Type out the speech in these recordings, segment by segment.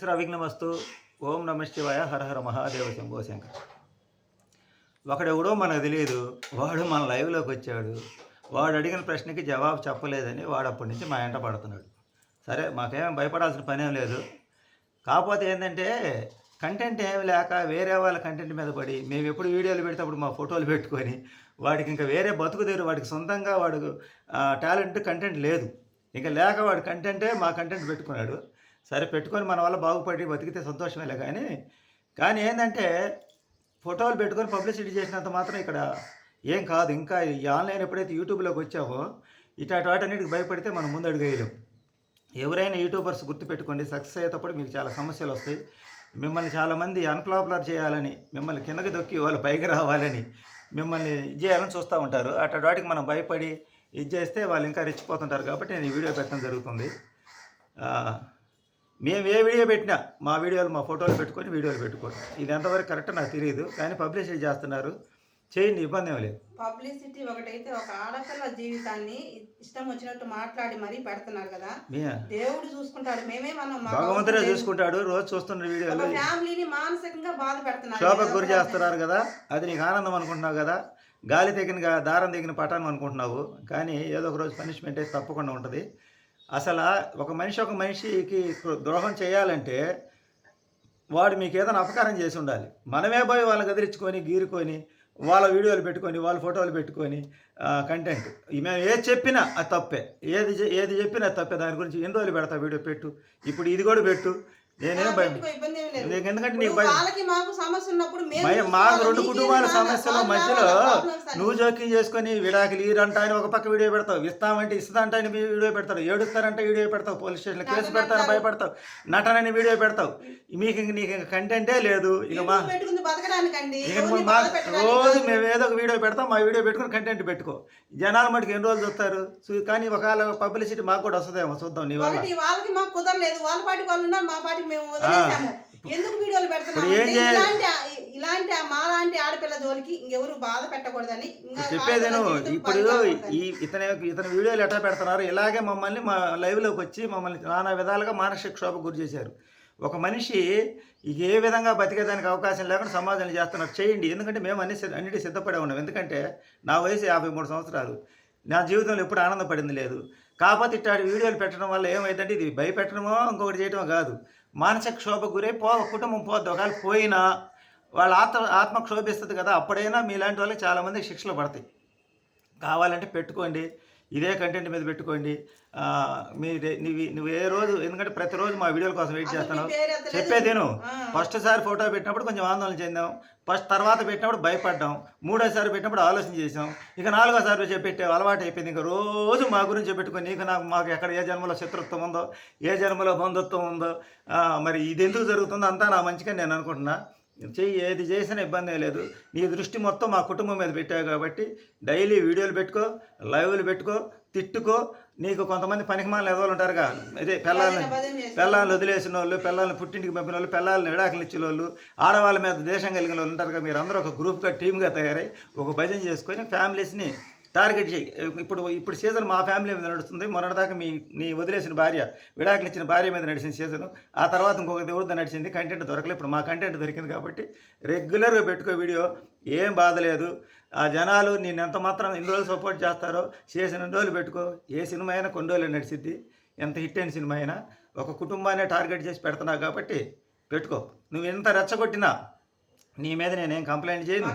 శ్రీ విఘ్నమస్తు ఓం నమ శివాయ హరహర మహాదేవ శంభో శంకర్. ఒకడెవడో మనకు తెలియదు. వాడు మన లైవ్లోకి వచ్చాడు. వాడు అడిగిన ప్రశ్నకి జవాబు చెప్పలేదని వాడు అప్పటి నుంచి మా ఎంట పడుతున్నాడు. సరే మాకేం భయపడాల్సిన పనేం లేదు. కాకపోతే ఏంటంటే కంటెంట్ ఏమి లేక వేరే వాళ్ళ కంటెంట్ మీద పడి మేము ఎప్పుడు వీడియోలు పెడితే మా ఫోటోలు పెట్టుకొని వాడికి ఇంకా వేరే బతుకు తెరు వాడికి సొంతంగా వాడు టాలెంట్ కంటెంట్ లేదు. ఇంకా లేక వాడు కంటెంటే మా కంటెంట్ పెట్టుకున్నాడు. సరే పెట్టుకొని మన వల్ల బాగుపడి బతికితే సంతోషమేలే కానీ కానీ ఏంటంటే ఫోటోలు పెట్టుకొని పబ్లిసిటీ చేసినంత మాత్రం ఇక్కడ ఏం కాదు. ఇంకా ఈ ఆన్లైన్ ఎప్పుడైతే యూట్యూబ్లోకి వచ్చావో ఇటు వాటన్నిటికి భయపడితే మనం ముందు అడుగేయలేం. ఎవరైనా యూట్యూబర్స్ గుర్తుపెట్టుకోండి సక్సెస్ అయ్యేటప్పుడు మీకు చాలా సమస్యలు వస్తాయి. మిమ్మల్ని చాలామంది అన్పాపులర్ చేయాలని మిమ్మల్ని కిందకి దొక్కి వాళ్ళు పైకి రావాలని మిమ్మల్ని ఇది చేయాలని చూస్తూ ఉంటారు. అటు వాటికి మనం భయపడి ఇది చేస్తే వాళ్ళు ఇంకా రెచ్చిపోతుంటారు కాబట్టి నేను ఈ వీడియో పెట్టడం జరుగుతుంది. మేము ఏ వీడియో పెట్టినా మా వీడియోలు మా ఫోటోలు పెట్టుకొని వీడియోలు పెట్టుకోండి ఇది ఎంతవరకు కరెక్ట్ నాకు తెలియదు కానీ పబ్లిసిటీ చేస్తున్నారు. చేయండి ఇబ్బంది ఏం లేదు. పబ్లిసిటీ ఒకటైతే ఒక ఆడపిల్ల జీవితాన్ని ఇష్టం వచ్చినట్టు మాట్లాడి మరీ పెడుతున్నారు కదా. దేవుడు చూసుకుంటాడు మేమే మనం భగవంతుడే చూసుకుంటాడు రోజు చూస్తున్న వీడియోలు. ఫ్యామిలీని మానసికంగా బాధ పెడుతున్నారు. శోభకు గురి చేస్తున్నారు కదా అది నీకు ఆనందం అనుకుంటున్నావు కదా గాలి తెగిన దారం తెగిన పటాన్ని అనుకుంటున్నావు కానీ ఏదో ఒక రోజు పనిష్మెంట్ అయితే తప్పకుండా ఉంటుంది. అసలు ఒక మనిషి ఒక మనిషికి ద్రోహం చేయాలంటే వాడు మీకు ఏదైనా అపకారం చేసి ఉండాలి. మనమే పోయి వాళ్ళని గదిరించుకొని గీరుకొని వాళ్ళ వీడియోలు పెట్టుకొని వాళ్ళ ఫోటోలు పెట్టుకొని కంటెంట్ మేము ఏది చెప్పినా అది తప్పే. ఏది ఏది చెప్పినా తప్పే. దాని గురించి ఎన్ని రోజులు పెడతా వీడియో పెట్టు? ఇప్పుడు ఇది కూడా పెట్టు. నేనేం భయం? ఎందుకంటే నీకు భయం. మాకు రెండు కుటుంబాల? సమస్యల మధ్యలో. నువ్వు జోక్యం చేసుకొని విడాకులు ఈరంట అని ఒక పక్క వీడియో పెడతావు. ఇస్తామంటే ఇస్తుందంట అని వీడియో పెడతావు ఏడుస్తారంటే వీడియో పెడతావు. పోలీస్ స్టేషన్లో కేసు పెడతారని భయపడతావు. నటనని వీడియో పెడతావు. మీకు ఇంక నీకు ఇంక కంటెంటే లేదు. ఇక మా రోజు. మేము ఏదో ఒక వీడియో పెడతాం. మా వీడియో పెట్టుకుని కంటెంట్ పెట్టుకో. జనాలు మటుకు ఎన్ని రోజులు చూస్తారు? కానీ ఒకవేళ పబ్లిసిటీ మాకు కూడా వస్తుందేమో చూద్దాం నీ వల్ల. వాళ్ళకి మాకు కుదరలేదు. వాళ్ళ పాటికి వాళ్ళు ఉన్నారు మా పాటికి మేము వదిలేసాము. ఎందుకు వీడియోలు పెడుతున్నాం ఇప్పుడు ఏం అంటే చేయాలి? ఇలాంటి ఇలాంటి ఆడపిల్ల జోలికి ఇంకెవరు బాధ పెట్టకూడదని చెప్పేది ఇప్పుడు. ఈ ఇతని ఇతని వీడియోలు ఎట్లా పెడుతున్నారు? ఇలాగే మమ్మల్ని మా లైవ్లోకి వచ్చి మమ్మల్ని నానా విధాలుగా మానసిక క్షోభకు గురి చేశారు. ఒక మనిషి ఇక ఏ విధంగా బతికేదానికి అవకాశం లేకుండా సమాధానం చేస్తున్నారు? చేయండి. ఎందుకంటే మేము అన్ని అన్నిటి సిద్ధపడే ఉన్నాం. ఎందుకంటే నా వయసు యాభై మూడు సంవత్సరాలు. నా జీవితంలో ఎప్పుడు ఆనందపడింది లేదు. కాకపోతే ఇట్లాంటి వీడియోలు పెట్టడం వల్ల ఏమైందంటే ఇది భయపెట్టడమో ఇంకొకటి చేయడమో కాదు. మానసిక క్షోభ గురై పో కుటుంబం పోద్దు ఒకవేళ పోయినా వాళ్ళ ఆత్మ ఆత్మ క్షోభిస్తుంది కదా అప్పుడైనా మీలాంటి వాళ్ళకి చాలామంది శిక్షలు పడతాయి. కావాలంటే పెట్టుకోండి. ఇదే కంటెంట్ మీద పెట్టుకోండి. మీ నువ్వు నువ్వు ఏ రోజు ఎందుకంటే ప్రతిరోజు మా వీడియోల కోసం వెయిట్ అసలు చేస్తున్నావు. మీ పేరు ఎత్తలేదు. చెప్పేది నేను ఆ. ఫస్ట్ సారి ఫోటో పెట్టినప్పుడు కొంచెం ఆందోళన చెందాం. ఫస్ట్ తర్వాత పెట్టినప్పుడు భయపడ్డాం. మూడోసారి పెట్టినప్పుడు ఆలోచన చేసాం ఇక నాలుగోసారి పెట్టే అలవాటు అయిపోయింది. ఇంకా రోజు మా గురించి పెట్టుకొని నీకు నాకు మాకు ఎక్కడ ఏ జన్మలో శత్రుత్వం ఉందో ఏ జన్మలో బంధుత్వం ఉందో మరి ఇది ఎందుకు జరుగుతుందో అంతా నా మంచిగా నేను అనుకుంటున్నా. చెయ్యి ఏది చేసినా ఇబ్బంది లేదు. నీ దృష్టి మొత్తం మా కుటుంబం మీద పెట్టావు కాబట్టి డైలీ వీడియోలు పెట్టుకో లైవ్లు పెట్టుకో తిట్టుకో. నీకు కొంతమంది పనికిమాల ఎదవలు ఉంటారుగా. అదే పిల్లల్ని. పిల్లల్ని వదిలేసిన వాళ్ళు పిల్లల్ని పుట్టింటికి పంపిన వాళ్ళు పిల్లల్ని విడాకులు ఇచ్చిన వాళ్ళు ఆడవాళ్ళ మీద దేశం కలిగిన వాళ్ళు ఉంటారుగా. మీరు అందరూ ఒక గ్రూప్గా టీమ్గా తయారై ఒక భజన చేసుకొని ఫ్యామిలీస్ని టార్గెట్ చేయి. ఇప్పుడు ఇప్పుడు సీజన్ మా ఫ్యామిలీ మీద నడుస్తుంది. మొన్నటిదాకా మీ నీ వదిలేసిన భార్య విడాకులు ఇచ్చిన భార్య మీద నడిచిన సీజన్. ఆ తర్వాత ఇంకొక దేవుడితో నడిచింది కంటెంట్ దొరకలేదు. ఇప్పుడు మా కంటెంట్ దొరికింది కాబట్టి రెగ్యులర్గా పెట్టుకో వీడియో. ఏం బాధలేదు ఆ జనాలు నేను ఎంత మాత్రం ఎన్ని రోజులు సపోర్ట్ చేస్తారో చేసిన రోజులు పెట్టుకో. ఏ సినిమా అయినా కొన్ని రోజులు నడిచిద్ది. ఎంత హిట్ అయిన సినిమా అయినా. ఒక కుటుంబాన్ని టార్గెట్ చేసి పెడుతున్నావు కాబట్టి పెట్టుకో. నువ్వు ఎంత రెచ్చగొట్టినా నీ మీద నేనేం కంప్లైంట్ చేయను.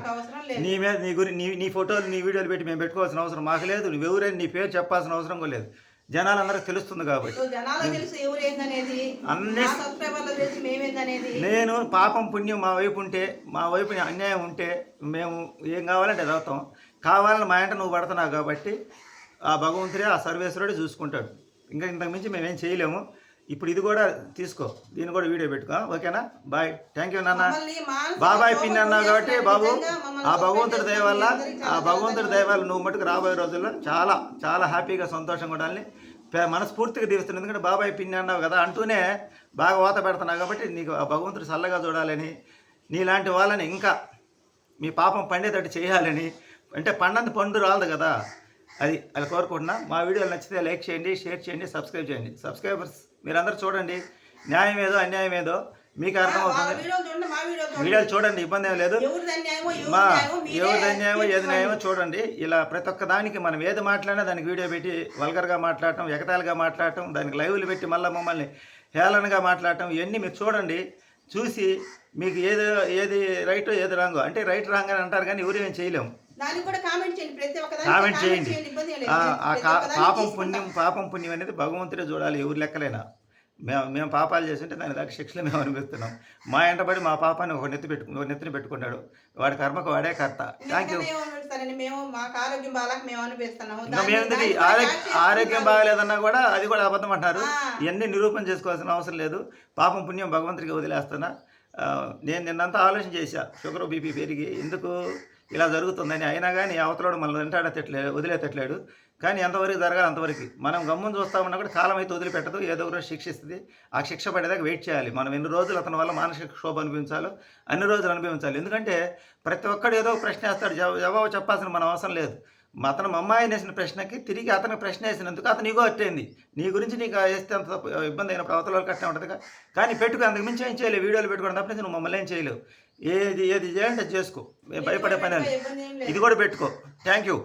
నీ మీద నీ గురి నీ నీ ఫోటోలు నీ వీడియోలు పెట్టి మేము పెట్టుకోవాల్సిన అవసరం మాకు లేదు. నువ్వెవరైనా నీ పేరు చెప్పాల్సిన అవసరం కూడా లేదు. జనాలందరికీ తెలుస్తుంది కాబట్టి. నేను పాపం పుణ్యం మా వైపు ఉంటే మా వైపు అన్యాయం ఉంటే మేము ఏం కావాలంటే అది అవుతాం. కావాలని మా ఇంట నువ్వు పడుతున్నావు కాబట్టి ఆ భగవంతుడే ఆ సర్వేశ్వరుడే చూసుకుంటాడు. ఇంకా ఇంతకు మించి మేమేం చేయలేము. ఇప్పుడు ఇది కూడా తీసుకో. దీన్ని కూడా వీడియో పెట్టుకో ఓకేనా? బాయ్. థ్యాంక్ యూ నాన్న. బాబాయ్ పిన్ అన్నావు కాబట్టి బాబు ఆ భగవంతుడి దయ వల్ల ఆ భగవంతుడి దయ వల్ల నువ్వు మటుకు రాబోయే రోజుల్లో చాలా చాలా హ్యాపీగా సంతోషంగా ఉండాలని మనస్ఫూర్తిగా దీవిస్తున్నాను. ఎందుకంటే బాబాయ్ పిన్ని అన్నావు కదా అంటూనే బాగా వాత పెడుతున్నావు కాబట్టి నీకు ఆ భగవంతుడు చల్లగా చూడాలని నీలాంటి వాళ్ళని ఇంకా మీ పాపం పండేటట్టు చేయాలని అంటే పండంది పండు రాదు కదా. అది అది కోరుకుంటున్నా. మా వీడియోలు నచ్చితే లైక్ చేయండి షేర్ చేయండి సబ్స్క్రైబ్ చేయండి. సబ్స్క్రైబర్స్ మీరందరూ చూడండి. న్యాయం ఏదో అన్యాయం ఏదో మీకు అర్థమవుతుంది వీడియోలు చూడండి ఇబ్బంది ఏం లేదు. ఎవరి మా ఎవరిది అన్యాయమో ఏది. న్యాయమో చూడండి. ఇలా ప్రతి ఒక్క దానికి మనం ఏది మాట్లాడినా దానికి వీడియో పెట్టి వల్గర్గా మాట్లాడటం ఎగతాళిగా మాట్లాడటం దానికి లైవ్లు పెట్టి మళ్ళీ మమ్మల్ని హేళనగా మాట్లాడటం ఇవన్నీ మీరు చూడండి. చూసి మీకు ఏది ఏది రైట్ ఏది రాంగో. అంటే రైట్ రాంగ్ అని అంటారు కానీ ఎవరు ఏం చేయలేము. కామెంట్ చేయండి. పాపం. పుణ్యం పాపం పుణ్యం అనేది భగవంతుడే చూడాలి ఎవరు లెక్కలేనా. మేము మేము పాపాలు చేస్తుంటే దాని దాకా శిక్షలు మేము అనిపిస్తున్నాం మా ఎంటబడి మా పాపాన్ని ఒక నెత్తి పెట్టు ఒక నెత్తిని పెట్టుకుంటాడు వాడి కర్మకు వాడే కర్త. థ్యాంక్ యూ ఆరోగ్యం బాగలేదన్నా కూడా అది కూడా అబద్ధం అంటారు. ఇవన్నీ నిరూపణ చేసుకోవాల్సిన అవసరం లేదు. పాపం పుణ్యం భగవంతుడికి వదిలేస్తున్నా. నేను నిన్నంతా ఆలోచన చేశా. షుగర్ బీపీ పెరిగి ఎందుకు? ఇలా జరుగుతుందని అయినా కానీ అవతలోడు మనల్ని వెంటాడతట్లే వదిలేతట్లేడు. కానీ ఎంతవరకు జరగాలి అంతవరకు? మనం గమ్మును చూస్తా ఉన్నా కూడా కాలం అయితే వదిలిపెట్టదు ఏదో రోజు శిక్షిస్తుంది. ఆ శిక్ష పడేదాకా వెయిట్ చేయాలి. మనం ఎన్ని రోజులు అతని వల్ల మానసిక క్షోభ అనిపించాలో అన్ని రోజులు అనిపించాలి ఎందుకంటే ప్రతి ఒక్కడు ఏదో ఒక ప్రశ్న వేస్తాడు. జవాబు చెప్పాల్సిన మన అవసరం లేదు. అతను అమ్మాయిని వేసిన ప్రశ్నకి తిరిగి అతనికి ప్రశ్న వేసినందుకు అతను ఇగో అట్టయింది. నీ గురించి నీకు వేస్తే అంత ఇబ్బంది అయినప్పుడు అవతల వాళ్ళకి కట్టే ఉంటుంది కానీ పెట్టుకు అంతకు మించి ఏం చేయలేవు. వీడియోలు పెట్టుకోవడం తప్ప నువ్వు మమ్మల్ని ఏం చేయలేవు. ఏది ఏది చేయాలంటే అది చేసుకో. మేము భయపడే పని. ఇది కూడా పెట్టుకో. Thank you